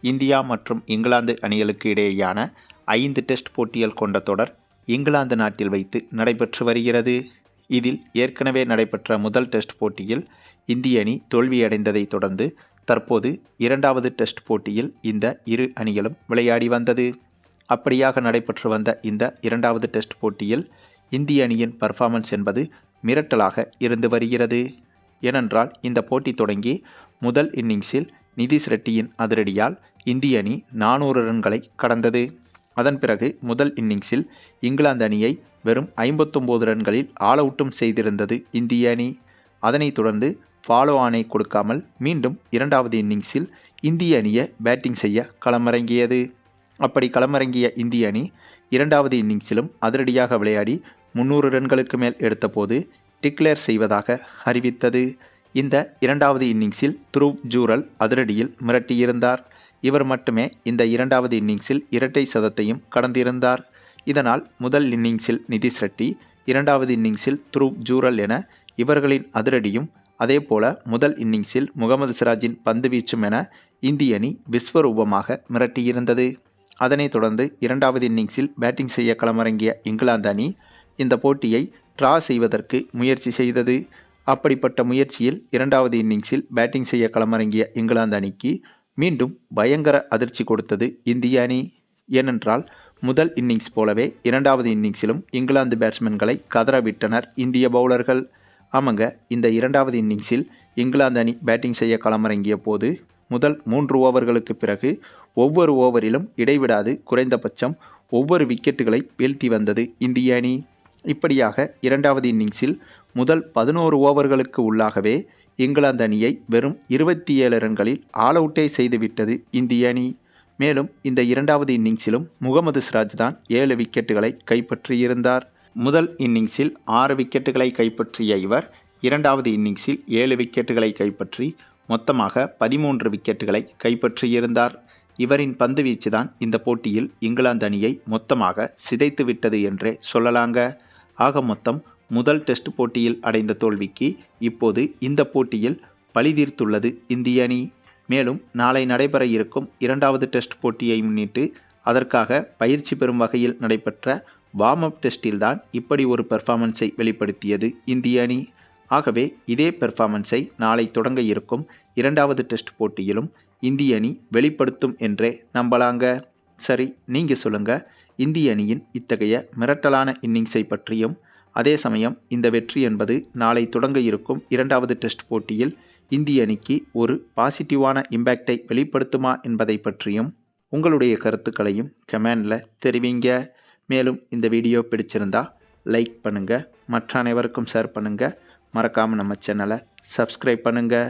India மற்றும் இங்கிலாந்து அணிகளுக்கு இடையேயான ஐந்து டெஸ்ட் போட்டிகள் கொண்ட தொடர் இங்கிலாந்து நாட்டில் வைத்து நடைபெற்று வருகிறது. இதில் ஏற்கனவே நடைபெற்ற முதல் டெஸ்ட் போட்டியில் இந்திய அணி தோல்வியடைந்ததைத் தொடர்ந்து தற்போது இரண்டாவது டெஸ்ட் போட்டியில் இந்த இரு அணிகளும் விளையாடி வந்தது. அப்படியாக நடைபெற்று வந்த இந்த இரண்டாவது டெஸ்ட் போட்டியில் இந்திய அணியின் பர்ஃபார்மன்ஸ் என்பது மிரட்டலாக இருந்து வருகிறது. ஏனென்றால் இந்த போட்டி தொடங்கி முதல் இன்னிங்ஸில் நிதிஷ் ரெட்டியின் அதிரடியால் இந்திய அணி நானூறு ரன்களை கடந்தது. அதன் பிறகு முதல் இன்னிங்ஸில் இங்கிலாந்து அணியை வெறும் ஐம்பத்தொம்போது ரன்களில் ஆல் அவுட்டும் செய்திருந்தது இந்திய அணி. அதனைத் தொடர்ந்து ஃபாலோ ஆனை கொடுக்காமல் மீண்டும் இரண்டாவது இன்னிங்ஸில் இந்திய அணியை பேட்டிங் செய்ய களமிறங்கியது. அப்படி களமிறங்கிய இந்திய அணி இரண்டாவது இன்னிங்ஸிலும் அதிரடியாக விளையாடி முன்னூறு ரன்களுக்கு மேல் எடுத்தபோது டிக்ளேர் செய்வதாக அறிவித்தது. இந்த இரண்டாவது இன்னிங்ஸில் துருவ் ஜூரல் அதிரடியில் மிரட்டியிருந்தார். இவர் மட்டுமே இந்த இரண்டாவது இன்னிங்ஸில் இரட்டை சதத்தையும் கடந்திருந்தார். இதனால் முதல் இன்னிங்ஸில் நிதிஷ் ரெட்டி இரண்டாவது இன்னிங்ஸில் துருவ் ஜூரல் என இவர்களின் அதிரடியும் அதேபோல முதல் இன்னிங்ஸில் முகமது சிராஜின் பந்து வீச்சும் என இந்திய அணி விஸ்வரூபமாக மிரட்டியிருந்தது. அதனைத் தொடர்ந்து இரண்டாவது இன்னிங்ஸில் பேட்டிங் செய்ய களமிறங்கிய இங்கிலாந்து அணி இந்த போட்டியை டிரா செய்வதற்கு முயற்சி செய்தது. அப்படிப்பட்ட முயற்சியில் இரண்டாவது இன்னிங்ஸில் பேட்டிங் செய்ய களமிறங்கிய இங்கிலாந்து அணிக்கு மீண்டும் பயங்கர அதிர்ச்சி கொடுத்தது இந்திய அணி. ஏனென்றால் முதல் இன்னிங்ஸ் போலவே இரண்டாவது இன்னிங்ஸிலும் இங்கிலாந்து பேட்ஸ்மேன்களை கதறவிட்டனர் இந்திய பவுலர்கள். ஆமாங்க இந்த இரண்டாவது இன்னிங்ஸில் இங்கிலாந்து அணி பேட்டிங் செய்ய களமிறங்கிய போது முதல் மூன்று ஓவர்களுக்கு பிறகு ஒவ்வொரு ஓவரிலும் இடைவிடாது குறைந்தபட்சம் ஒவ்வொரு விக்கெட்டுகளை வீழ்த்தி வந்தது இந்திய அணி. இப்படியாக இரண்டாவது இன்னிங்ஸில் முதல் பதினோரு ஓவர்களுக்கு உள்ளாகவே இங்கிலாந்து அணியை வெறும் இருபத்தி ஏழு ரன்களில் ஆல் அவுட்டே செய்துவிட்டது இந்திய அணி. மேலும் இந்த இரண்டாவது இன்னிங்ஸிலும் முகமது சிராஜ் தான் ஏழு விக்கெட்டுகளை கைப்பற்றியிருந்தார். முதல் இன்னிங்ஸில் ஆறு விக்கெட்டுகளை கைப்பற்றிய இவர் இரண்டாவது இன்னிங்ஸில் ஏழு விக்கெட்டுகளை கைப்பற்றி மொத்தமாக பதிமூன்று விக்கெட்டுகளை கைப்பற்றியிருந்தார். இவரின் பந்து வீச்சுதான் இந்த போட்டியில் இங்கிலாந்து அணியை மொத்தமாக சிதைத்து விட்டது என்றே சொல்லலாங்க. ஆக மொத்தம் முதல் டெஸ்ட் போட்டியில் அடைந்த தோல்விக்கு இப்போது இந்த போட்டியில் பழிதீர்த்துள்ளது இந்திய அணி. மேலும் நாளை நடைபெற இருக்கும் இரண்டாவது டெஸ்ட் போட்டியை முன்னிட்டு அதற்காக பயிற்சி பெறும் வகையில் நடைபெற்ற வார்ம் அப் டெஸ்டில்தான் இப்படி ஒரு பெர்ஃபார்மன்ஸை வெளிப்படுத்தியது இந்திய அணி. ஆகவே இதே பெர்ஃபார்மன்ஸை நாளை தொடங்க இருக்கும் இரண்டாவது டெஸ்ட் போட்டியிலும் இந்திய அணி வெளிப்படுத்தும் என்றே நம்பலாங்க. சரி நீங்கள் சொல்லுங்கள் இந்திய அணியின் இத்தகைய மிரட்டலான இன்னிங்ஸை பற்றியும் அதே சமயம் இந்த வெற்றி என்பது நாளை தொடங்க இருக்கும் இரண்டாவது டெஸ்ட் போட்டியில் இந்திய அணிக்கு ஒரு பாசிட்டிவான இம்பேக்டை வெளிப்படுத்துமா என்பதை பற்றியும் உங்களுடைய கருத்துக்களையும் கமெண்டில் தெரிவிங்க. மேலும் இந்த வீடியோ பிடிச்சிருந்தா லைக் பண்ணுங்கள் மற்ற அனைவருக்கும் ஷேர் பண்ணுங்கள் மறக்காமல் நம்ம சேனலை சப்ஸ்கிரைப் பண்ணுங்கள்